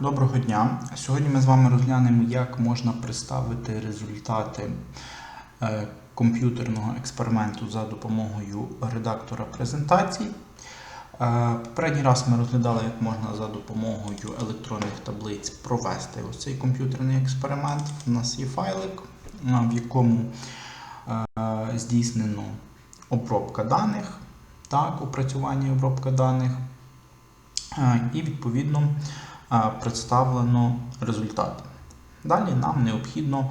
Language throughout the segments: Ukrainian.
Доброго дня. Сьогодні ми з вами розглянемо, як можна представити результати е, комп'ютерного експерименту за допомогою редактора презентацій. Е, Попередній раз ми розглядали, як можна за допомогою електронних таблиць провести ось цей комп'ютерний експеримент. У нас є файлик, е, в якому здійснено обробка даних, так, опрацювання і обробка даних. І відповідно представлено результат. Далі нам необхідно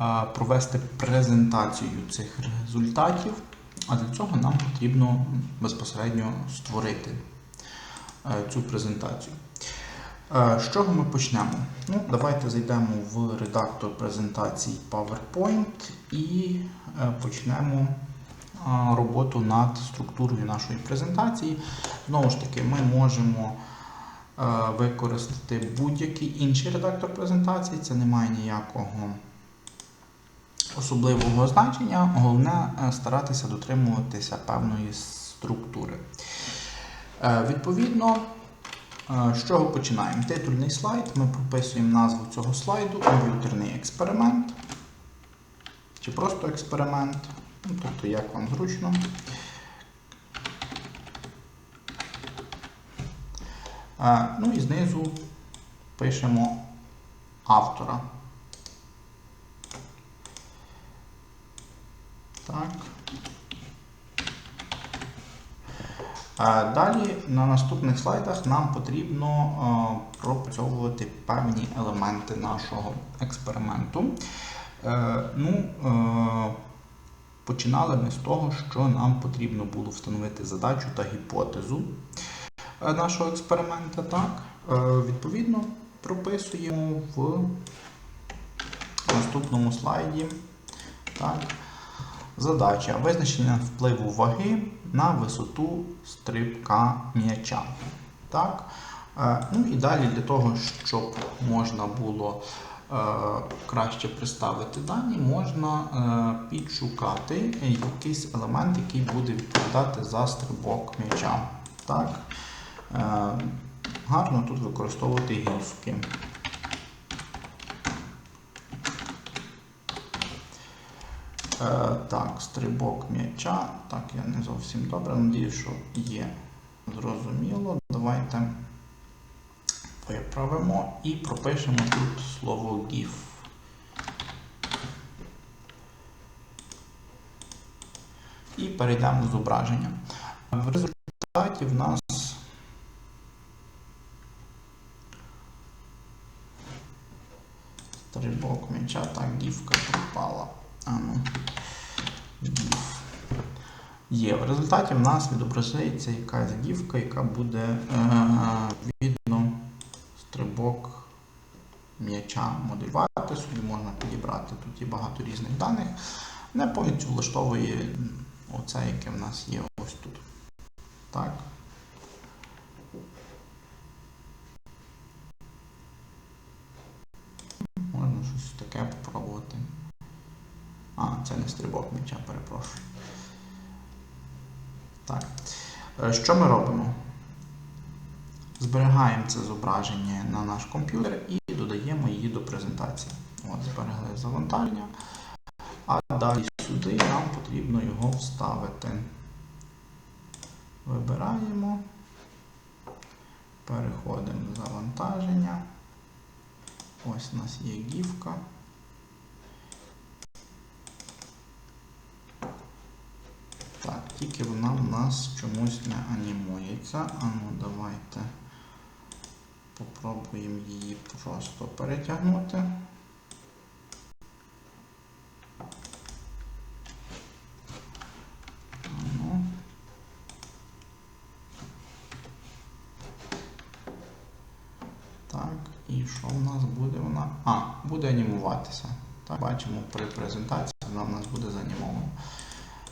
е, провести презентацію цих результатів, а для цього нам потрібно безпосередньо створити е, цю презентацію. Е, З чого ми почнемо? Ну, давайте зайдемо в редактор презентацій PowerPoint і е, почнемо роботу над структурою нашої презентації. Знову ж таки, ми можемо е, використати будь-який інший редактор презентації, це не має ніякого особливого значення. Головне е, старатися дотримуватися певної структури. Е, Відповідно, е, з чого починаємо? Титульний слайд. Ми прописуємо назву цього слайду, комп'ютерний експеримент. Чи просто експеримент. Ну, тобто, як вам зручно. Ну і знизу пишемо автора. Так. Далі на наступних слайдах нам потрібно пропрацьовувати певні елементи нашого експерименту. Е, Ну, е, починали ми з того, що нам потрібно було встановити задачу та гіпотезу нашого експеримента. Так, Е, відповідно, прописуємо в наступному слайді. Так, задача визначення впливу ваги на висоту стрибка м'яча. Так, е, ну і далі для того, щоб можна було е, краще представити дані, можна е, підшукати якийсь елемент, який буде відповідати за стрибок м'яча. Так. Е, Гарно тут використовувати гіфки. Е, так, стрибок м'яча. Так, я не зовсім добре. Надію, що є зрозуміло. Давайте виправимо і пропишемо тут слово GIF. І перейдемо до зображення. В результаті в нас стрибок м'яча, так, гіфка пропала. А ну, гіф. Є. В результаті в нас відобразиться якась гіфка, яка буде е, видно стрибок м'яча моделювати. Собі можна підібрати. Тут є багато різних даних. Не повністю влаштовує оце, яке в нас є ось тут. Так. Можна щось таке попробувати. А, це не стрибок м'яча, перепрошую. Так. Е, Що ми робимо? Зберігаємо це зображення на наш комп'ютер і додаємо її до презентації. От, зберегли завантаження. А далі сюди нам потрібно його вставити. Вибираємо. Переходимо в завантаження. Ось у нас є гівка. Так, тільки вона в нас чомусь не анімується. А ну давайте попробуємо її просто перетягнути. Ну. Так, і що в нас буде вона? А, буде анімуватися. Так, бачимо при презентації вона в нас буде занімована.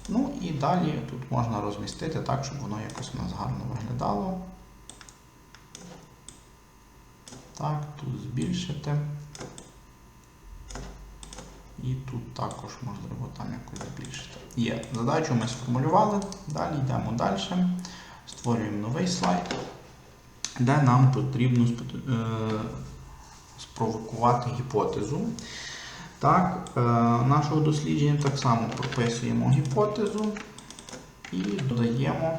Ну і далі тут можна розмістити так, щоб воно якось у нас гарно виглядало. Так, тут збільшити. І тут також можливо там якось збільшити. Є. Задачу ми сформулювали. Далі йдемо далі. Створюємо новий слайд. де нам потрібно е, спровокувати гіпотезу. Так, е, нашого дослідження так само прописуємо гіпотезу і додаємо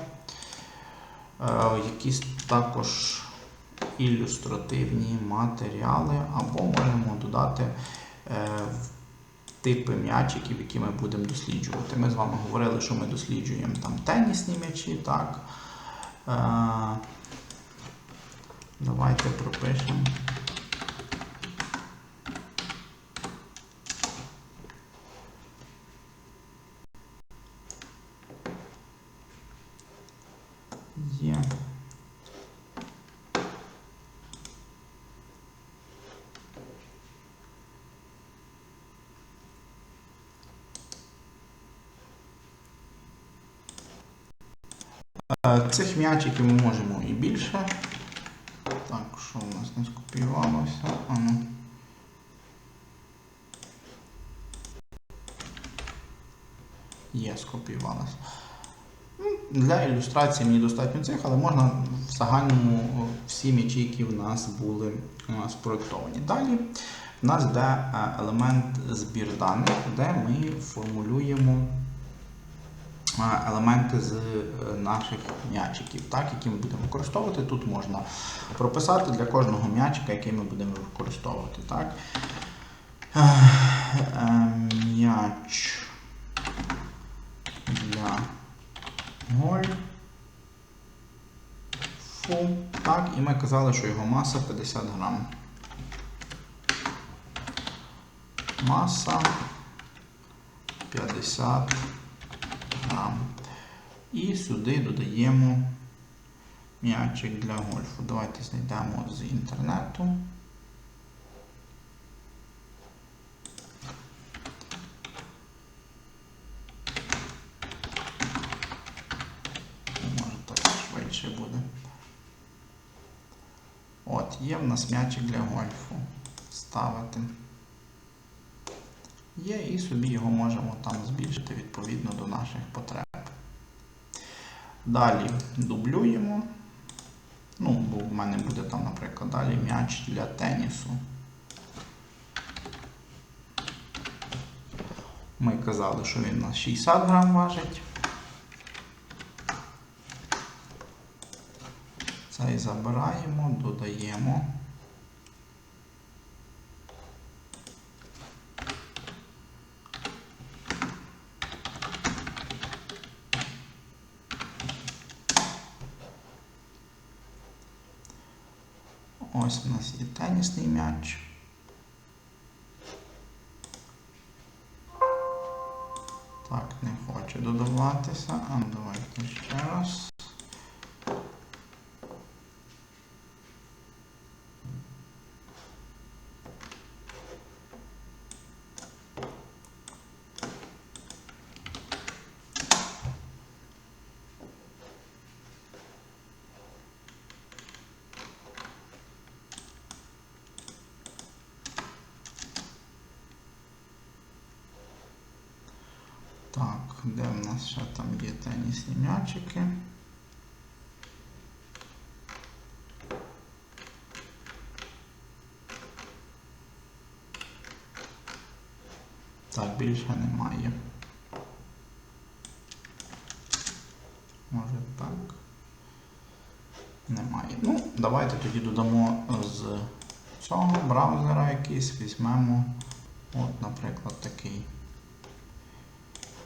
е, якісь також ілюстративні матеріали, або можемо додати е, типи м'ячиків, які ми будемо досліджувати. Ми з вами говорили, що ми досліджуємо там тенісні м'ячі. Так. Давайте пропишемо. Є. Е, Цих м'ячиків ми можемо і більше. Так, що у нас не скопіювалося? А ну. Є, скопіювалося. Для ілюстрації мені достатньо цих, але можна в загальному всі м'ячі, які в нас були е, спроектовані. Далі в нас йде е, елемент збір даних, де ми формулюємо е, елементи з наших м'ячиків, так, які ми будемо використовувати. Тут можна прописати для кожного м'ячика, який ми будемо використовувати. Так. М'яч для гольфу. Так, і ми казали, що його маса 50 грам. Маса 50 грам. І сюди додаємо м'ячик для гольфу. Давайте знайдемо з інтернету. От, є в нас м'ячик для гольфу. Ставити. Є і собі його можемо там збільшити відповідно до наших потреб. Далі дублюємо. Ну, бо в мене буде там, наприклад, далі м'яч для тенісу. Ми казали, що він у нас 60 грам важить. Цей забираємо, додаємо. Ось у нас є тенісний м'яч. Так, не хоче додаватися. А давайте ще раз. Так, де в нас ще там є тенісні м'ячики? Так, більше немає. Може так. Немає. Ну, давайте тоді додамо з цього браузера якийсь, візьмемо, от, наприклад, такий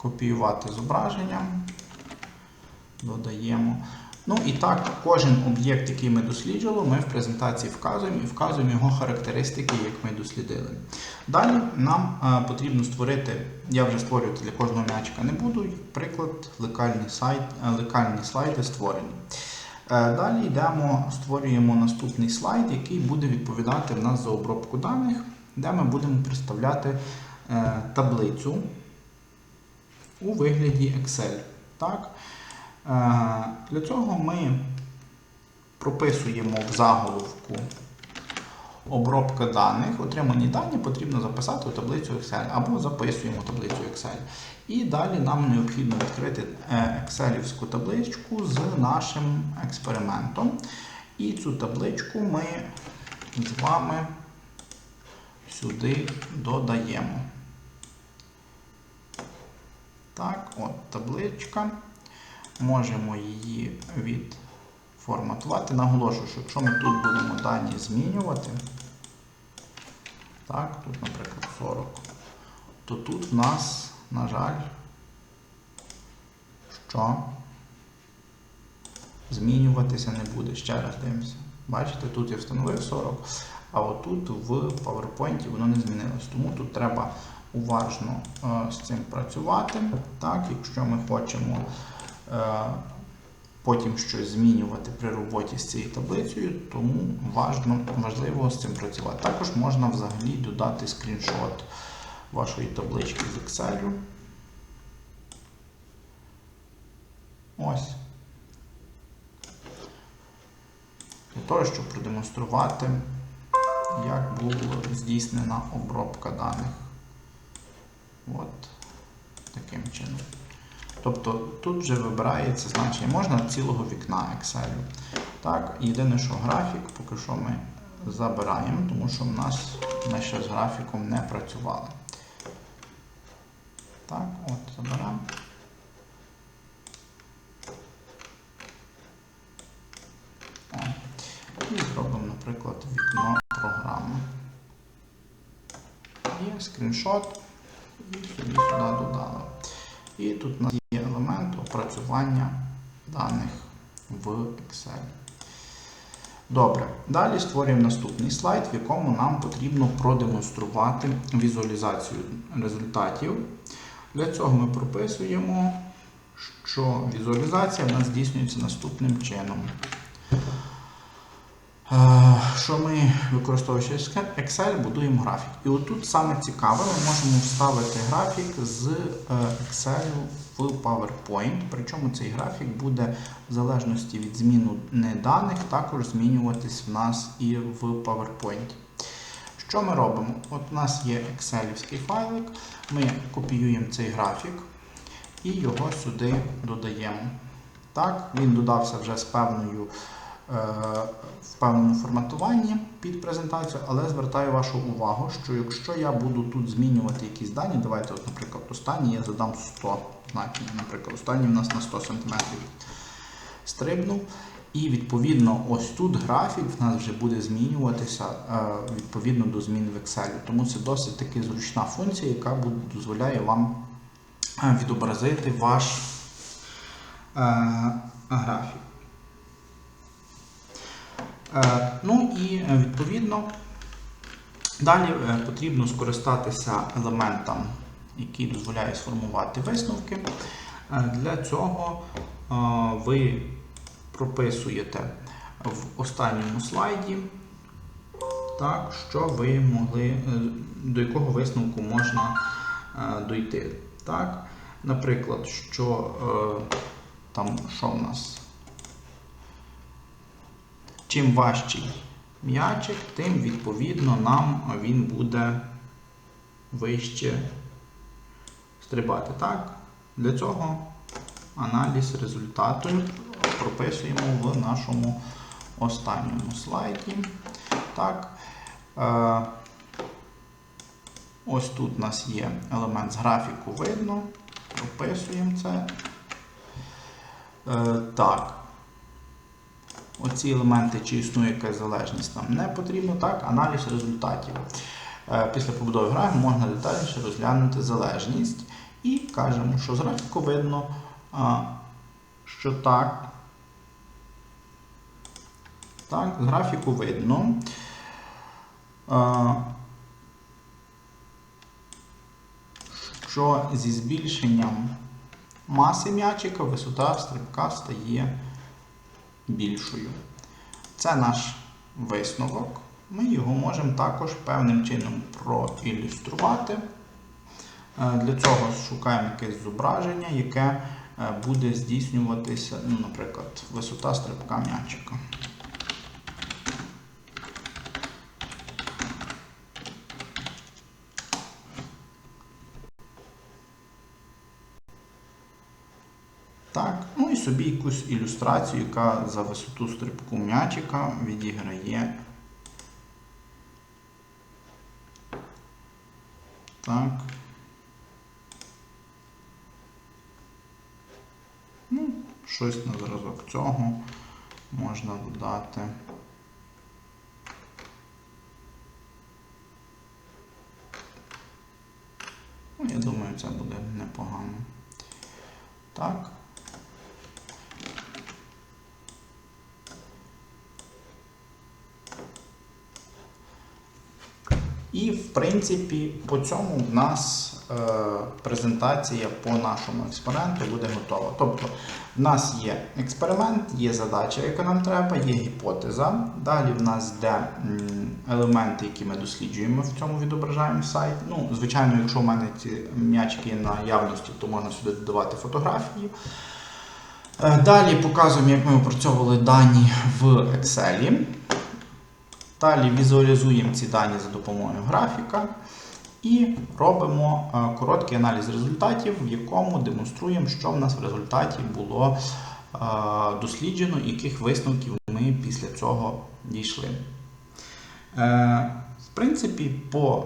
копіювати зображення, додаємо. Ну і так, кожен об'єкт, який ми досліджували, ми в презентації вказуємо і вказуємо його характеристики, як ми дослідили. Далі нам е, потрібно створити, я вже створювати для кожного м'ячика не буду, приклад, лекальні, сайт, е, лекальні слайди створені. Е, Далі йдемо, створюємо наступний слайд, який буде відповідати в нас за обробку даних, де ми будемо представляти таблицю у вигляді Excel. Так? Е, Для цього ми прописуємо в заголовку обробка даних. Отримані дані потрібно записати у таблицю Excel або записуємо таблицю Excel. І далі нам необхідно відкрити е, Excelівську табличку з нашим експериментом. І цю табличку ми з вами сюди додаємо. Так, от табличка. Можемо її відформатувати. Наголошую, що якщо ми тут будемо дані змінювати, так, тут, наприклад, 40, то тут в нас, на жаль, що змінюватися не буде. Ще раз дивимося. Бачите, тут я встановив 40, а отут в PowerPoint воно не змінилось. Тому тут треба уважно е, з цим працювати. Так, якщо ми хочемо е, потім щось змінювати при роботі з цією таблицею, тому важно, важливо з цим працювати. Також можна взагалі додати скріншот вашої таблички з Excel. Ось. Для того, щоб продемонструвати, як була здійснена обробка даних. От таким чином. Тобто тут вже вибирається значення, можна цілого вікна Excel. Так, єдине, що графік поки що ми забираємо, тому що в нас ми ще з графіком не працювали. Так, от, забираємо. І зробимо, наприклад, вікно програми. Є скріншот сюди додали. І тут у нас є елемент опрацювання даних в Excel. Добре, далі створюємо наступний слайд, в якому нам потрібно продемонструвати візуалізацію результатів. Для цього ми прописуємо, що візуалізація в нас здійснюється наступним чином. Е, Що ми, використовуючи Excel, будуємо графік. І отут саме цікаве, ми можемо вставити графік з е, Excel в PowerPoint. Причому цей графік буде в залежності від зміни даних, також змінюватись в нас і в PowerPoint. Що ми робимо? От у нас є Excel файлик, ми копіюємо цей графік і його сюди додаємо. Так, Він додався вже з певною в певному форматуванні під презентацію, але звертаю вашу увагу, що якщо я буду тут змінювати якісь дані, давайте, от, наприклад, останній я задам 100 значення, наприклад, останній у нас на 100 см стрибнув. І відповідно ось тут графік в нас вже буде змінюватися відповідно до змін в Excel. Тому це досить таки зручна функція, яка дозволяє вам відобразити ваш графік. Е, ну і е, відповідно далі е, потрібно скористатися елементом, який дозволяє сформувати висновки. Для цього ви прописуєте в останньому слайді, так, що ви могли, до якого висновку можна дойти. Так? Наприклад, що там що в нас? Чим важчий м'ячик, тим відповідно нам він буде вище стрибати. Так? Для цього аналіз результату прописуємо в нашому останньому слайді. Так. Е, Ось тут у нас є елемент з графіку видно. Прописуємо це. Е, Так. Оці елементи, чи існує якась залежність, нам не потрібно. Так, аналіз результатів. Е, Після побудови графіку можна детальніше розглянути залежність. І кажемо, що з графіку видно, що так. Так, з графіку видно. Що зі збільшенням маси м'ячика висота стрибка стає більшою. Це наш висновок. Ми його можемо також певним чином проілюструвати. Е, для цього шукаємо якесь зображення, яке е, буде здійснюватися, ну, наприклад, висота стрибка м'ячика. Так, ну і собі якусь ілюстрацію, яка за висоту стрибку м'ячика відіграє. Так. Ну, щось на зразок цього можна додати. Ну, я думаю, це буде непогано. Так. І, в принципі, по цьому в нас е, презентація по нашому експерименту буде готова. Тобто, в нас є експеримент, є задача, яка нам треба, є гіпотеза. Далі в нас йде елементи, які ми досліджуємо в цьому відображаємо сайт. Ну, звичайно, якщо в мене ці м'ячики є на явності, то можна сюди додавати фотографії. Е, Далі показуємо, як ми опрацьовували дані в Excel. Далі візуалізуємо ці дані за допомогою графіка і робимо е, короткий аналіз результатів, в якому демонструємо, що в нас в результаті було е, досліджено, і яких висновків ми після цього дійшли. Е, В принципі, по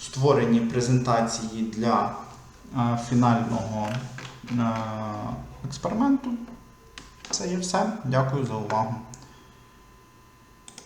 створенні презентації для фінального експерименту це є все. Дякую за увагу.